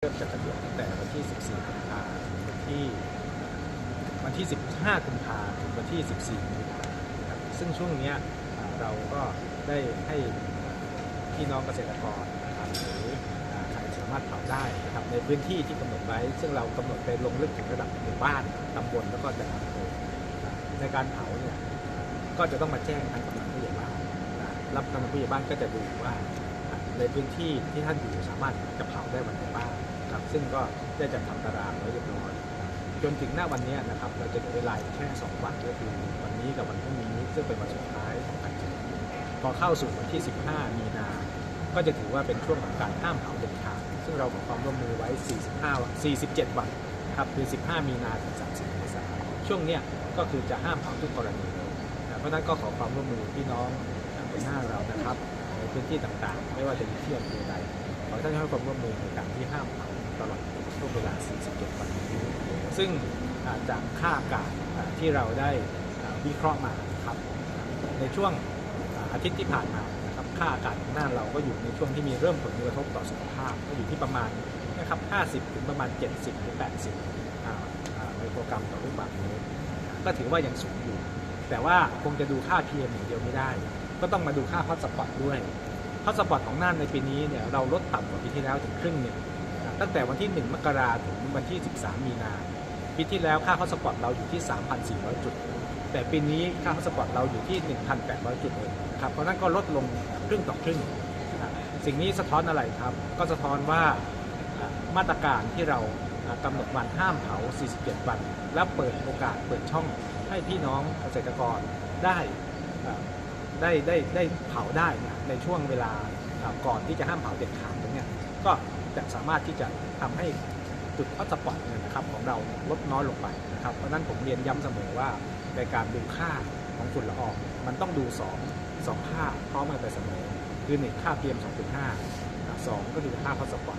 เริ่มจะกระโดดตั้งแต่วันที่ 14 กุมภาพันธ์ถึงวันที่วันที่ 15 กุมภาพันธ์ถึงวันที่ 14มีนาคมนะครับซึ่งช่วงเนี้ยอ่าเราก็ได้ให้พี่น้องเกษตรกรนะครับหรืออ่าใครสามารถเผาได้นะครับในพื้นที่ที่กำหนดไว้ ซึ่งเรากำหนดไปลงลึกถึงระดับหมู่บ้านตำบลแล้วก็แต่ละอำเภออ่ในการเผาเนี่ยก็จะต้องมาแจ้งทางกำนันผู้ใหญ่บ้านนะรับกำนันผู้ใหญ่บ้านก็จะดูว่าในพื้นที่ที่ท่านอยู่สามารถจะเผาได้วันไหนบ้าง ซึ่งก็ได้จัดทำตารางไว้เรียบร้อยจนถึงหน้าวันนี้นะครับเราจะเหลือเวลาแค่ 2 วันก็คือวันนี้กับวันพรุ่งนี้ซึ่งเป็นวันสุดท้ายของการจัดพอเข้าสู่วันที่ 15 มีนา ก็จะถือว่าเป็นช่วงของการห้ามเผาเด็ดขาดซึ่งเราขอความร่วมมือไว้ 45วัน47 วันครับคือ 15 มีนาถึง 30เมษายนช่วงเนี้ยก็คือจะห้ามเผาทุกกรณีเลยนะเพราะนั้นก็ขอความร่วมมือพี่น้องคนหน้าเรานะครับในพื้นที่ต่างๆ ไม่ว่าจะอยู่ที่อำเภอใด ขอให้ท่านให้ความร่วมมือในการที่ห้ามเผาตลอดช่วงเวลา 47 วันนี้ซึ่งจากค่าอากาศอ่าที่เราได้วิเคราะห์มาครับ ในช่วงอาทิตย์ที่ผ่านมานะครับค่าอากาศของน่านเราก็อยู่ในช่วงที่มีเริ่มผลกระทบต่อสุขภาพก็อยู่ที่ประมาณนะครับ 50 ถึงประมาณ 70 ถึง 80ไมโครกรัมต่อลูกบาศก์เมตรก็ถือว่ายังสูงอยู่ แต่ว่าคงจะดูค่า PM อย่างเดียวไม่ได้ ก็ต้องมาดูค่าฮอตสปอตด้วย ฮอตสปอตของน่านในปีนี้เนี่ยเราลดต่ำกว่าปีที่แล้วถึงครึ่งหนึ่งตั้งแต่วันที่ 1 มกราถึงวันที่ 13 มีนาปีที่แล้วค่าฮอสปอตเราอยู่ที่ 3,400 จุด แต่ปีนี้ค่าฮอสปอตเราอยู่ที่ 1,800 จุดเลยครับ เพราะนั้นก็ลดลงครึ่งต่อครึ่ง สิ่งนี้สะท้อนอะไรครับ ก็สะท้อนว่ามาตรการที่เราอ่ากำหนดวันห้ามเผา 47 วัน และเปิดโอกาสเปิดช่องให้พี่น้องเกษตรกรได้ ได้ได้ได้เผาได้นยในช่วงเวลาก่อนที่จะห้ามเผาเด็ดขาดตรงนี้ก็จะสามารถที่จะทำให้จุดฮอตสปอตเนี่ยนะครับของเราลดน้อยลงไปนะครับเพราะฉะนั้นผมเรียนย้ำเสมอว่าในการดูค่าของฝุ่นละอองมันต้องดู2องสองค่าพร้อมกันไปเสมอคือหนึ่งค่า PM 2.5สองก็คือค่าฮอตสปอต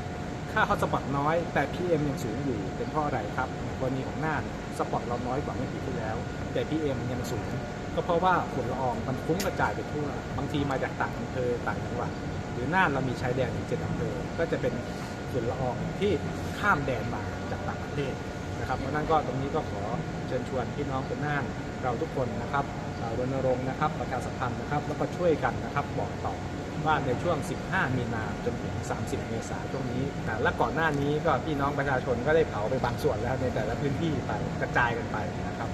ค่าฮอตสปอตน้อยแต่ PM ยังสูงอยู่เป็นเพราะอะไรครับกรณีของน่าสปอตเราน้อยกว่าเมื่อปีที่แล้ว แต่ PM ยังสูง ก็เพราะว่าฝุ่นละอองมันฟุ้งกระจายไปทั่ว บางทีมาจากต่างอำเภอต่างจังหวัดหรือน่านเรามีชายแดนถึงเจ็ดอำเภอ ก็จะเป็นฝุ่นละอองที่ข้ามแดนมาจากต่างประเทศนะครับเพราะนั้นก็ตรงนี้ก็ขอเชิญชวนพี่น้องคนน่านเราทุกคนนะครับรณรงค์นะครับประชาสัมพันธ์นะครับ แล้วก็ช่วยกันนะครับบอกต่อว่าในช่วง 15 มีนาจนถึง 30 เมษายนช่วงนี้นะและก่อนหน้านี้ก็พี่น้องประชาชนก็ได้เผาไปบางส่วนแล้วในแต่ละพื้นที่ไปกระจายกันไปนะครับ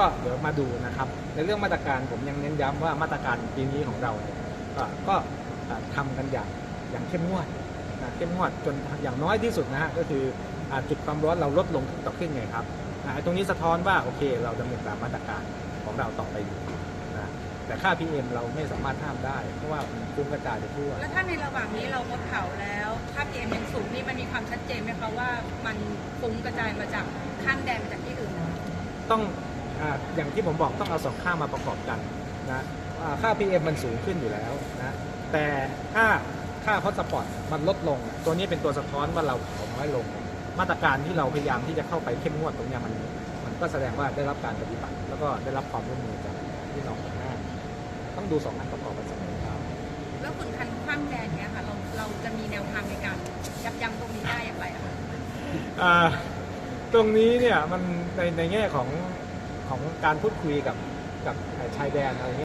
ก็เดี๋ยวมาดูนะครับ ในเรื่องมาตรการผมยังเน้นย้ำว่ามาตรการปีนี้ของเราเนี่ยก็ก็อ่าทำกันอย่างอย่างเข้มงวดนะเข้มงวดจนอย่างน้อยที่สุดนะฮะก็คืออ่าจุดความร้อนเราลดลงต่อขึ้นไงครับอ่าไอ้ตรงนี้สะท้อนว่าโอเค เราดำเนินตามมาตรการของเราต่อไปอยู่นะแต่ค่า PM เราไม่สามารถห้ามได้ เพราะว่ามันฟุ้งกระจายไปทั่ว แล้วถ้าในระหว่างนี้เรางดเผาแล้วค่า PM ยังสูงนี่มันมีความชัดเจนไหมคะว่ามันฟุ้งกระจายมาจากข้ามแดนมาจากที่อื่นนะคะต้อง อาอย่างที่ผมบอกต้องเอาสองค่ามาประกอบกันนะอ่าค่า PM มันสูงขึ้นอยู่แล้วนะแต่ถ้าค่าฮอตสปอตมันลดลง ตัวนี้เป็นตัวสะท้อนว่าเราเผาน้อยลง มาตรการที่เราพยายามที่จะเข้าไปเข้มงวดตรงเนี้ยมันมันก็แสดงว่าได้รับการปฏิบัติ แล้วก็ได้รับความร่วมมือจากพี่น้องคนหน้าต้องดูสองอันประกอบกันเสมอครับแล้วฝุ่นคันข้ามแดนเนี้ยค่ะเราเราจะมีแนวทางในการยับยั้งตรงนี้ได้อย่างไรอะคะอ่าตรงนี้เนี่ยมันในในแง่ของ ของการพูดคุยกับกับชายแดนอะไรเงี้ย